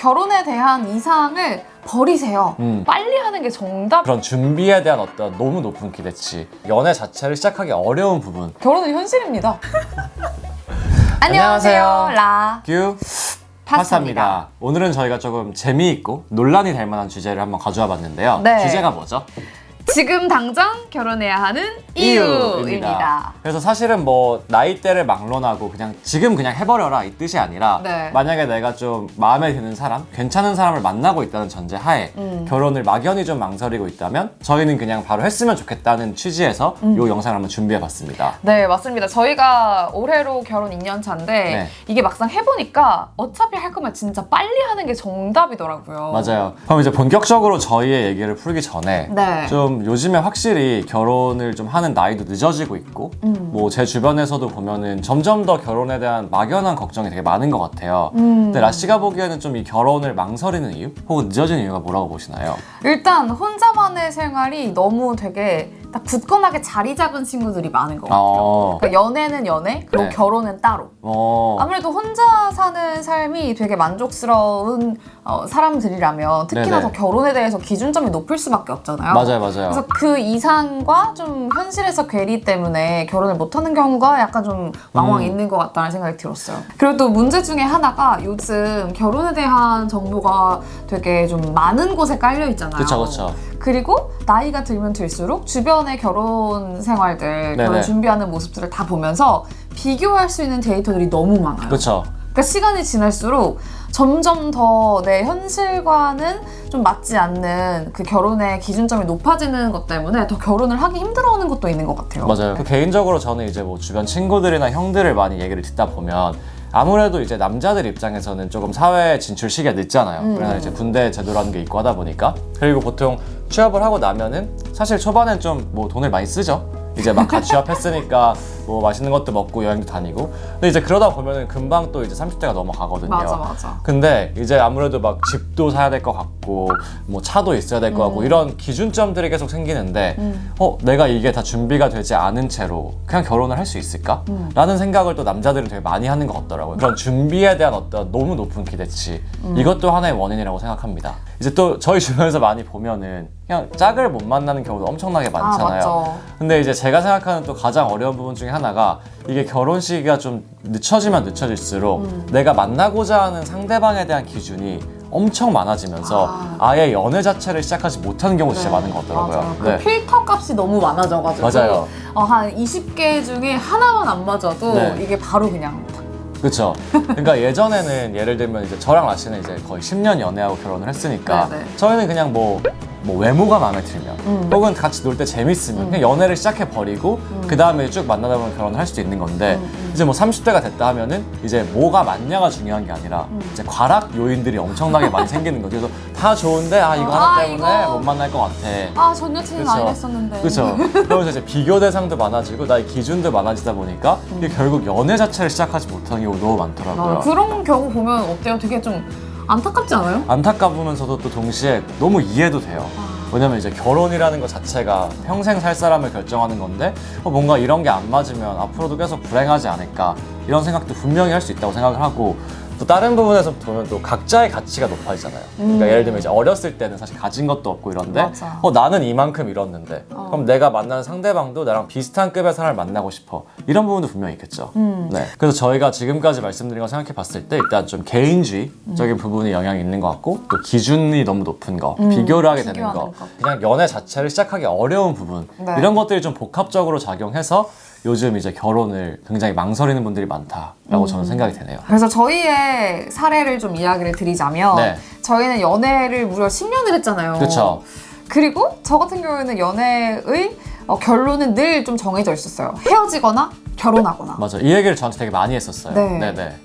결혼에 대한 이상을 버리세요. 음. 빨리 하는 게 정답. 그런 준비에 대한 어떤 너무 높은 기대치, 연애 자체를 시작하기 어려운 부분. 결혼은 현실입니다. 안녕하세요. 안녕하세요. 라. 큐 파스타입니다. 오늘은 저희가 조금 재미있고 논란이 될 만한 주제를 한번 가져와 봤는데요. 네. 주제가 뭐죠? 지금 당장 결혼해야 하는 이유입니다. 그래서 사실은 뭐 나이대를 막론하고 그냥 지금 그냥 해버려라 이 뜻이 아니라 네. 만약에 내가 좀 마음에 드는 사람, 괜찮은 사람을 만나고 있다는 전제 하에 음. 결혼을 막연히 좀 망설이고 있다면 저희는 그냥 바로 했으면 좋겠다는 취지에서 음. 이 영상을 한번 준비해봤습니다. 네, 맞습니다. 저희가 올해로 결혼 2년 차인데 네. 이게 막상 해보니까 어차피 할 거면 진짜 빨리 하는 게 정답이더라고요. 맞아요. 그럼 이제 본격적으로 저희의 얘기를 풀기 전에 네. 좀 요즘에 확실히 결혼을 좀 하는 나이도 늦어지고 있고 음. 뭐 제 주변에서도 보면은 점점 더 결혼에 대한 막연한 걱정이 되게 많은 것 같아요. 음. 근데 라씨가 보기에는 좀 이 결혼을 망설이는 이유 혹은 늦어지는 이유가 뭐라고 보시나요? 일단 혼자만의 생활이 너무 되게 딱 굳건하게 자리 잡은 친구들이 많은 것 같아요. 어, 그러니까 연애는 연애, 그리고 네. 결혼은 따로. 어, 아무래도 혼자 사는 삶이 되게 만족스러운 어, 사람들이라면 특히나 네네. 더 결혼에 대해서 기준점이 높을 수밖에 없잖아요. 맞아요, 맞아요. 그래서 그 이상과 좀 현실에서 괴리 때문에 결혼을 못하는 경우가 약간 좀 왕왕 음. 있는 것 같다는 생각이 들었어요. 그리고 또 문제 중에 하나가 요즘 결혼에 대한 정보가 되게 좀 많은 곳에 깔려 있잖아요. 그쵸, 그쵸. 그리고 나이가 들면 들수록 주변 의 결혼 생활들, 결혼 네네. 준비하는 모습들을 다 보면서 비교할 수 있는 데이터들이 너무 많아요. 그쵸. 그러니까 시간이 지날수록 점점 더 내 현실과는 좀 맞지 않는 그 결혼의 기준점이 높아지는 것 때문에 더 결혼을 하기 힘들어하는 것도 있는 것 같아요. 맞아요. 그 개인적으로 저는 이제 뭐 주변 친구들이나 형들을 많이 얘기를 듣다 보면 아무래도 이제 남자들 입장에서는 조금 사회 진출 시기가 늦잖아요. 음. 그래서 이제 군대 제도라는 게 있고 하다 보니까 그리고 보통 취업을 하고 나면은 사실 초반엔 좀 뭐 돈을 많이 쓰죠. 이제 막 갓 취업했으니까 뭐 맛있는 것도 먹고 여행도 다니고 근데 이제 그러다 보면은 금방 또 이제 30대가 넘어가거든요. 맞아, 맞아. 근데 이제 아무래도 막 집도 사야 될 것 같고 뭐 차도 있어야 될 것 같고 이런 기준점들이 계속 생기는데 음. 어 내가 이게 다 준비가 되지 않은 채로 그냥 결혼을 할 수 있을까? 음. 라는 생각을 또 남자들은 되게 많이 하는 것 같더라고요. 그런 준비에 대한 어떤 너무 높은 기대치 음. 이것도 하나의 원인이라고 생각합니다. 이제 또 저희 주변에서 많이 보면은 그냥 짝을 못 만나는 경우도 엄청나게 많잖아요. 맞죠. 근데 이제 제가 생각하는 또 가장 어려운 부분 중에 하나 가 이게 결혼 시기가 좀 늦춰지면 늦춰질수록 음. 내가 만나고자 하는 상대방에 대한 기준이 엄청 많아지면서 아. 아. 예 연애 자체를 시작하지 못하는 경우 진짜 많은 것 같더라고요. 맞아요. 그 네. 필터 값이 너무 많아져가지고 맞아요. 어, 한 20개 중에 하나만 안 맞아도 네. 이게 바로 그냥 탁. 그렇죠. 그러니까 예전에는 예를 들면 이제 저랑 라씨는 이제 거의 10년 연애하고 결혼을 했으니까 네네. 저희는 그냥 뭐, 뭐 외모가 마음에 들면 음. 혹은 같이 놀 때 재밌으면 그냥 연애를 시작해 버리고 그 다음에 쭉 만나다 보면 결혼을 할 수도 있는 건데 음, 이제 뭐 30대가 됐다 하면은 이제 뭐가 맞냐가 중요한 게 아니라 음. 이제 과락 요인들이 엄청나게 많이 생기는 거죠. 그래서 다 좋은데 아 이거 아, 하나 때문에 이거. 못 만날 것 같아. 아, 전 여친이 그쵸. 안 했었는데. 그렇죠. 그러면서 이제 비교 대상도 많아지고 나의 기준도 많아지다 보니까 이게 결국 연애 자체를 시작하지 못하는 경우가 너무 많더라고요. 아, 그런 경우 보면 어때요? 되게 좀 안타깝지 않아요? 안타까우면서도 또 동시에 너무 이해도 돼요. 왜냐면 이제 결혼이라는 것 자체가 평생 살 사람을 결정하는 건데 어, 뭔가 이런 게 안 맞으면 앞으로도 계속 불행하지 않을까 이런 생각도 분명히 할 수 있다고 생각을 하고 또 다른 부분에서 보면 또 각자의 가치가 높아지잖아요. 그러니까 예를 들면 이제 어렸을 때는 사실 가진 것도 없고 이런데 맞아. 어 나는 이만큼 이뤘는데 그럼 내가 만나는 상대방도 나랑 비슷한 급의 사람을 만나고 싶어 이런 부분도 분명히 있겠죠. 네. 그래서 저희가 지금까지 말씀드린 거 생각해 봤을 때 일단 좀 개인주의적인 부분이 영향이 있는 것 같고 또 기준이 너무 높은 거 비교를 하게 되는 비교하는 거 거. 그냥 연애 자체를 시작하기 어려운 부분 네. 이런 것들이 좀 복합적으로 작용해서 요즘 이제 결혼을 굉장히 망설이는 분들이 많다라고 저는 생각이 되네요. 그래서 저희의 사례를 좀 이야기를 드리자면 네. 저희는 연애를 무려 10년을 했잖아요. 그쵸. 그리고 저 같은 경우에는 연애의 어, 결론은 늘 좀 정해져 있었어요. 헤어지거나 결혼하거나. 맞아. 이 얘기를 저한테 되게 많이 했었어요. 네. 네, 네.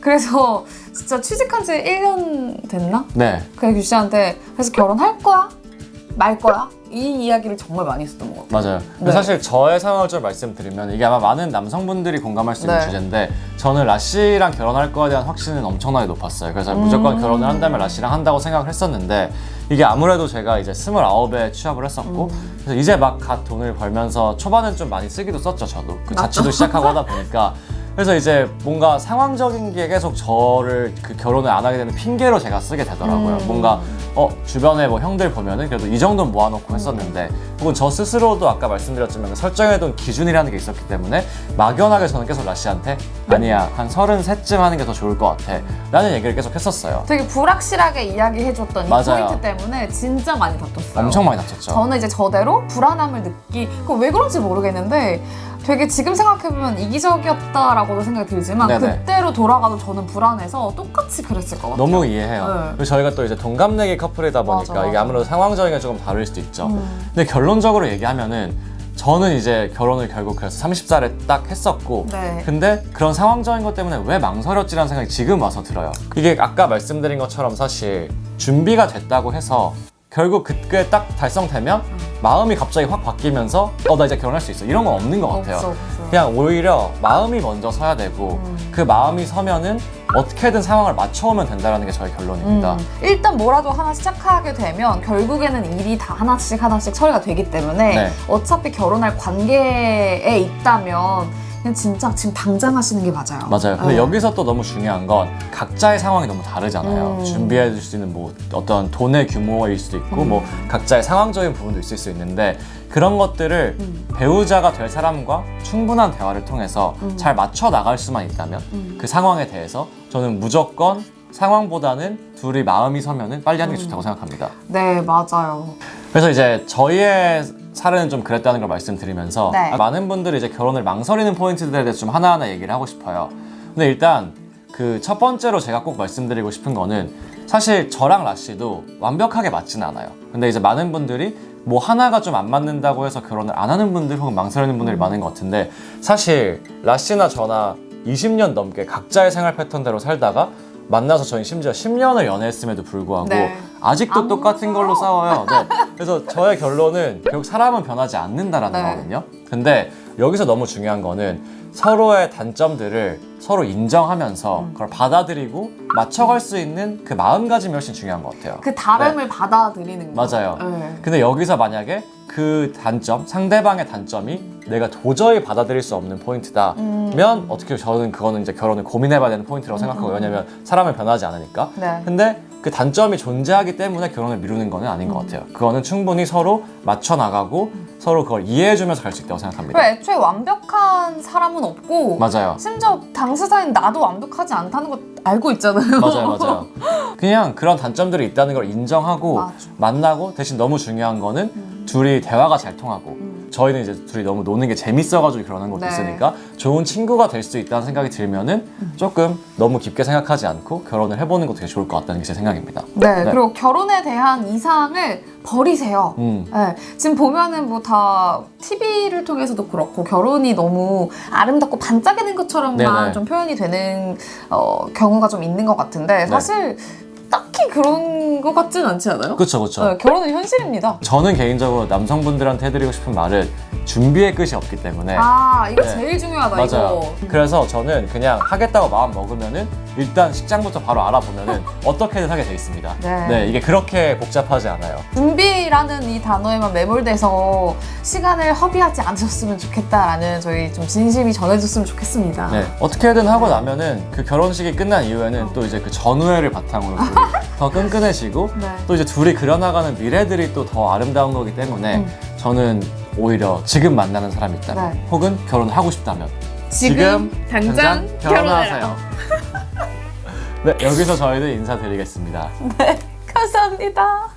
그래서 진짜 취직한 지 1년 됐나? 네. 그냥 규 씨한테 그래서 결혼할 거야? 말 거야? 이 이야기를 정말 많이 했었던 것 같아요. 맞아요. 네. 사실 저의 상황을 좀 말씀드리면 이게 아마 많은 남성분들이 공감할 수 있는 네. 주제인데 저는 라씨랑 결혼할 거에 대한 확신은 엄청나게 높았어요. 그래서 음. 무조건 결혼을 한다면 라씨랑 한다고 생각을 했었는데 이게 아무래도 제가 이제 29에 취업을 했었고 음. 그래서 이제 막 갓 돈을 벌면서 초반엔 좀 많이 쓰기도 썼죠, 저도. 그. 자취도 시작하고 하다 보니까 그래서 이제 뭔가 상황적인 게 계속 저를 그 결혼을 안 하게 되는 핑계로 제가 쓰게 되더라고요. 음. 뭔가 어 주변에 뭐 형들 보면은 그래도 이 정도는 모아놓고 했었는데 혹은 저 스스로도 아까 말씀드렸지만 그 설정해둔 기준이라는 게 있었기 때문에 막연하게 저는 계속 라시한테 아니야 한 서른 셋쯤 하는 게 더 좋을 것 같아 라는 얘기를 계속 했었어요. 되게 불확실하게 이야기해줬던 이 맞아요. 포인트 때문에 진짜 많이 다퉜어요. 엄청 많이 다쳤죠. 저는 이제 저대로 불안함을 느끼, 그왜 그런지 모르겠는데 되게 지금 생각해보면 이기적이었다라고도 생각이 들지만 네네. 그때로 돌아가도 저는 불안해서 똑같이 그랬을 것 같아요. 너무 이해해요. 네. 그리고 저희가 또 이제 동갑내기 커플이다 보니까 맞아, 이게. 아무래도 상황적인 게 조금 다를 수도 있죠. 음. 근데 결론적으로 얘기하면은 저는 이제 결혼을 결국 그래서 30살에 딱 했었고 네. 근데 그런 상황적인 것 때문에 왜 망설였지라는 생각이 지금 와서 들어요. 이게 아까 말씀드린 것처럼 사실 준비가 됐다고 해서 결국 그게 딱 달성되면 마음이 갑자기 확 바뀌면서 어 나 이제 결혼할 수 있어 이런 건 없는 것 같아요. 없어, 없어. 그냥 오히려 마음이 먼저 서야 되고 음. 그 마음이 서면은 어떻게든 상황을 맞춰오면 된다라는 게 저의 결론입니다. 음, 일단 뭐라도 하나 시작하게 되면 결국에는 일이 다 하나씩 하나씩 처리가 되기 때문에 네. 어차피 결혼할 관계에 있다면 그냥 진짜 지금 당장 하시는 게 맞아요. 맞아요. 근데 네. 여기서 또 너무 중요한 건 각자의 상황이 너무 다르잖아요. 음. 준비해 줄 수 있는 뭐 어떤 돈의 규모일 수도 있고 음. 뭐 각자의 상황적인 부분도 있을 수 있는데 그런 것들을 음. 배우자가 될 사람과 충분한 대화를 통해서 음. 잘 맞춰 나갈 수만 있다면 음. 그 상황에 대해서 저는 무조건 상황보다는 둘이 마음이 서면은 빨리 하는 게 음. 좋다고 생각합니다. 네, 맞아요. 그래서 이제 저희의 사례는 좀 그랬다는 걸 말씀드리면서 네. 많은 분들이 이제 결혼을 망설이는 포인트들에 대해서 좀 하나하나 얘기를 하고 싶어요. 근데 일단 그 첫 번째로 제가 꼭 말씀드리고 싶은 거는 사실 저랑 라씨도 완벽하게 맞지는 않아요. 근데 이제 많은 분들이 뭐 하나가 좀 안 맞는다고 해서 결혼을 안 하는 분들 혹은 망설이는 분들이 많은 것 같은데 사실 라씨나 저나 20년 넘게 각자의 생활 패턴대로 살다가 만나서 저희 심지어 10년을 연애했음에도 불구하고 네. 아직도 안 똑같은 걸로 싸워요. 네. 그래서 저의 결론은 결국 사람은 변하지 않는다라는 네. 거거든요. 근데 여기서 너무 중요한 거는 서로의 단점들을 서로 인정하면서 음. 그걸 받아들이고 맞춰갈 수 있는 그 마음가짐이 훨씬 중요한 것 같아요. 그 다름을 받아들이는 거. 맞아요. 네. 근데 여기서 만약에 그 단점, 상대방의 단점이 내가 도저히 받아들일 수 없는 포인트다. 음. 면 어떻게 저는 그거는 이제 결혼을 고민해봐야 되는 포인트라고 생각하고 요 왜냐면 사람은 변하지 않으니까. 네. 근데 그 단점이 존재하기 때문에 결혼을 미루는 거는 아닌 것 같아요. 그거는 충분히 서로 맞춰 나가고 서로 그걸 이해해주면서 갈 수 있다고 생각합니다. 그리고 애초에 완벽한 사람은 없고 맞아요. 심지어 당사자인 나도 완벽하지 않다는 거 알고 있잖아요. 맞아요, 맞아요. 그냥 그런 단점들이 있다는 걸 인정하고 맞아. 만나고 대신 너무 중요한 거는 둘이 대화가 잘 통하고 음. 저희는 이제 둘이 너무 노는 게 재밌어가지고 그러는 것도 네. 있으니까 좋은 친구가 될 수 있다는 생각이 들면은 조금 너무 깊게 생각하지 않고 결혼을 해보는 것도 되게 좋을 것 같다는 게 제 생각입니다. 네, 네. 그리고 결혼에 대한 이상을 버리세요. 음, 네, 지금 보면은 뭐 다 TV를 통해서도 그렇고 결혼이 너무 아름답고 반짝이는 것처럼만 네네. 좀 표현이 되는 어, 경우가 좀 있는 것 같은데 사실 딱히 그런 것 같진 않지 않아요? 그렇죠, 그렇죠. 네, 결혼은 현실입니다. 저는 개인적으로 남성분들한테 해드리고 싶은 말은 준비의 끝이 없기 때문에 아, 이거 네. 제일 중요하다, 맞아요. 이거. 그래서 저는 그냥 하겠다고 마음 먹으면은 일단 식장부터 바로 알아보면은 어떻게든 하게 돼 있습니다. 네. 이게 그렇게 복잡하지 않아요. 준비라는 이 단어에만 매몰돼서 시간을 허비하지 않으셨으면 좋겠다라는 저희 좀 진심이 전해졌으면 좋겠습니다. 네, 어떻게든 하고 나면은 그 결혼식이 끝난 이후에는 또 이제 그 전후회를 바탕으로 둘이 더 끈끈해지고 네. 또 이제 둘이 그려나가는 미래들이 또 더 아름다운 거기 때문에 음. 저는 오히려 지금 만나는 사람이 있다면 네. 혹은 결혼을 하고 싶다면 지금, 당장, 결혼하세요. 네, 여기서 저희는 인사드리겠습니다. 감사합니다.